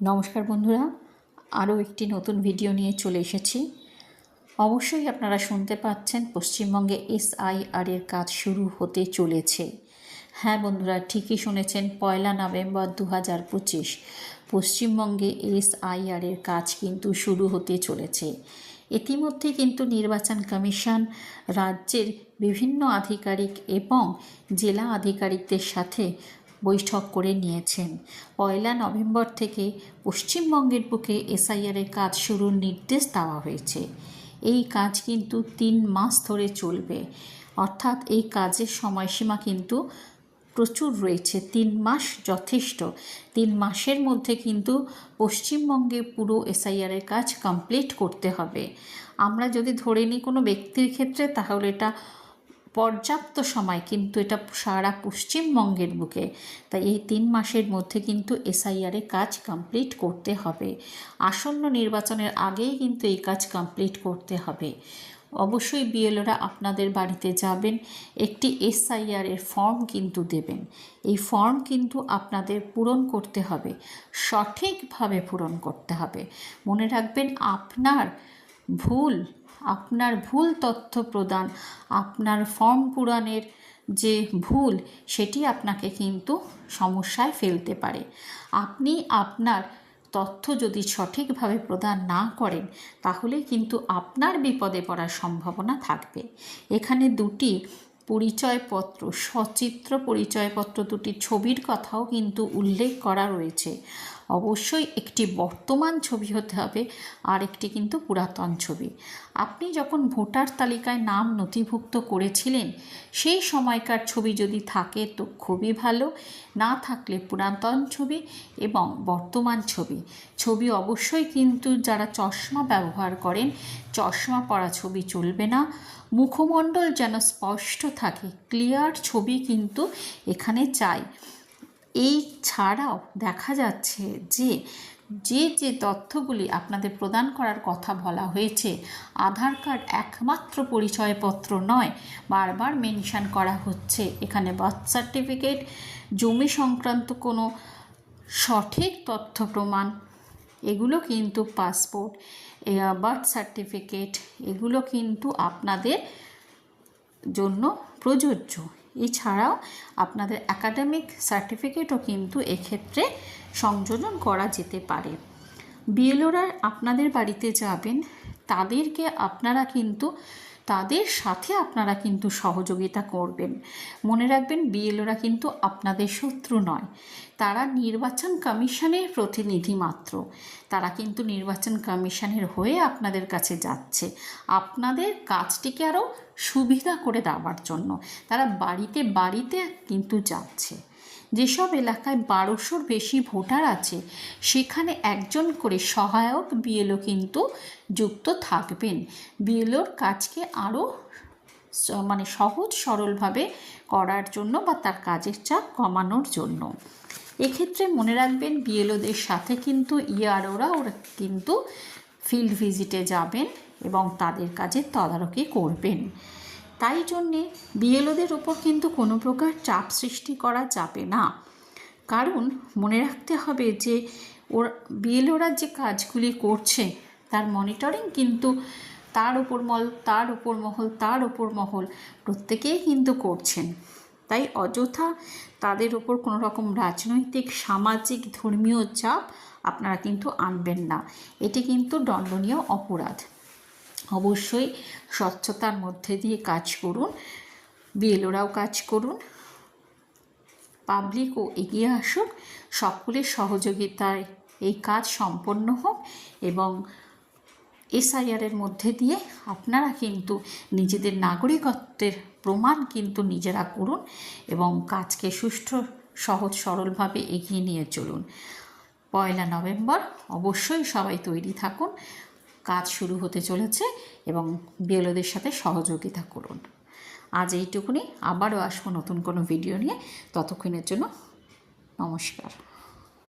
নমস্কার বন্ধুরা, আরও একটি নতুন ভিডিও নিয়ে চলে এসেছি। অবশ্যই আপনারা শুনতে পাচ্ছেন, পশ্চিমবঙ্গে এসআইআর এর কাজ শুরু হতে চলেছে। হ্যাঁ বন্ধুরা, ঠিকই শুনেছেন, পয়লা নভেম্বর দু হাজার পঁচিশ, পশ্চিমবঙ্গে এসআইআর এর কাজ কিন্তু শুরু হতে চলেছে। ইতিমধ্যে কিন্তু নির্বাচন কমিশন রাজ্যের বিভিন্ন আধিকারিক এবং জেলা আধিকারিকদের সাথে বৈঠক করে নিয়েছেন। পয়লা নভেম্বর থেকে পশ্চিমবঙ্গের বুকে এসআইআরের কাজ শুরুর নির্দেশ দেওয়া হয়েছে। এই কাজ কিন্তু তিন মাস ধরে চলবে। অর্থাৎ এই কাজের সময়সীমা কিন্তু প্রচুর রয়েছে। তিন মাস যথেষ্ট। তিন মাসের মধ্যে কিন্তু পশ্চিমবঙ্গে পুরো এসআইআরের কাজ কমপ্লিট করতে হবে। আমরা যদি ধরে নিই কোনো ব্যক্তির ক্ষেত্রে তাহলে এটা পর্যাপ্ত সময়, কিন্তু এটা সারা পশ্চিমবঙ্গের বুকে। তাই এই তিন মাসের মধ্যে কিন্তু এসআইআরে কাজ কমপ্লিট করতে হবে। আসন্ন নির্বাচনের আগেই কিন্তু এই কাজ কমপ্লিট করতে হবে। অবশ্যই বিএলওরা আপনাদের বাড়িতে যাবেন, একটি এসআইআর এর ফর্ম কিন্তু দেবেন। এই ফর্ম কিন্তু আপনাদের পূরণ করতে হবে, সঠিকভাবে পূরণ করতে হবে। মনে রাখবেন, আপনার ভুল আপনার ভুল তথ্য প্রদান, আপনার ফর্ম পূরণের যে ভুল, সেটি আপনাকে কিন্তু সমস্যায় ফেলতে পারে। আপনি আপনার তথ্য যদি সঠিকভাবে প্রদান না করেন, তাহলে কিন্তু আপনার বিপদে পড়ার সম্ভাবনা থাকবে। এখানে দুটি পরিচয়পত্র, সচিত্র পরিচয়পত্র দুটি ছবির কথাও কিন্তু উল্লেখ করা রয়েছে। অবশ্যই একটি বর্তমান ছবি হতে হবে, আর একটি কিন্তু পুরাতন ছবি। আপনি যখন ভোটার তালিকায় নাম নথিভুক্ত করেছিলেন, সেই সময়কার ছবি যদি থাকে তো খুবই ভালো, না থাকলে পুরাতন ছবি এবং বর্তমান ছবি। ছবি অবশ্যই কিন্তু যারা চশমা ব্যবহার করেন, চশমা পরা ছবি চলবে না। মুখমণ্ডল যেন স্পষ্ট থাকে, ক্লিয়ার ছবি কিন্তু এখানে চাই। এই ছাড়াও দেখা যাচ্ছে যে যে যে তথ্যগুলি আপনাদের প্রদান করার কথা বলা হয়েছে, আধার কার্ড একমাত্র পরিচয়পত্র নয়, বারবার মেনশন করা হচ্ছে। এখানে বার্থ সার্টিফিকেট, জমি সংক্রান্ত কোনো সঠিক তথ্য প্রমাণ, এগুলো কিন্তু পাসপোর্ট বার্থ সার্টিফিকেট, এগুলো কিন্তু আপনাদের জন্য প্রযোজ্য। এছাড়াও আপনাদের একাডেমিক সার্টিফিকেটও কিন্তু এক্ষেত্রে সংযোজন করা যেতে পারে। বিএলওরা আপনাদের বাড়িতে যাবেন, তাদেরকে আপনারা কিন্তু তাদের সাথে আপনারা কিন্তু সহযোগিতা করবেন। মনে রাখবেন, বিএলওরা কিন্তু আপনাদের শত্রু নয়। তারা নির্বাচন কমিশনের প্রতিনিধি মাত্র। তারা কিন্তু নির্বাচন কমিশনের হয়ে আপনাদের কাছে যাচ্ছে। আপনাদের কাজটিকে আরও সুবিধা করে দেওয়ার জন্য। তারা বাড়িতে বাড়িতে কিন্তু যাচ্ছে। যেসব এলাকায় বারোশোর বেশি ভোটার আছে, সেখানে একজন করে সহায়ক বিএলও কিন্তু যুক্ত থাকবেন। বিএলওর কাজকে আরও মানে সহজ সরলভাবে করার জন্য বা তার কাজের চাপ কমানোর জন্য। এক্ষেত্রে মনে রাখবেন, বিএলওদের সাথে কিন্তু ইয়ারোরা ওরা কিন্তু ফিল্ড ভিজিটে যাবেন এবং তাদের কাজে তদারকি করবেন। তাই জন্যে বিএলওদের ওপর কিন্তু কোনো প্রকার চাপ সৃষ্টি করা যাবে না। কারণ মনে রাখতে হবে যে ওর, বিএলওরা যে কাজগুলি করছে, তার মনিটরিং কিন্তু তার ওপর মল, তার ওপর মহল, তার ওপর মহল প্রত্যেকেই কিন্তু করছেন। তাই অযথা তাদের ওপর কোনো রকম রাজনৈতিক, সামাজিক, ধর্মীয় চাপ আপনারা কিন্তু আনবেন না। এটি কিন্তু দণ্ডনীয় অপরাধ। অবশ্যই স্বচ্ছতার মধ্যে দিয়ে কাজ করুন, বিএলওরাও কাজ করুন পাবলিকও এগিয়ে আসুক সকলের সহযোগিতায় এই কাজ সম্পন্ন হোক এবং এসআইআরের মধ্যে দিয়ে আপনারা কিন্তু নিজেদের নাগরিকত্বের প্রমাণ কিন্তু নিজেরা করুন এবং কাজকে সুষ্ঠু, সহজ, সরলভাবে এগিয়ে নিয়ে চলুন। পয়লা নভেম্বর অবশ্যই সবাই তৈরি থাকুন কাজ শুরু হতে চলেছে এবং বিএলওদের সাথে সহযোগিতা করুন। আজ এইটুকুনি, আবারও আসব নতুন কোনো ভিডিও নিয়ে। ততক্ষণের জন্য নমস্কার।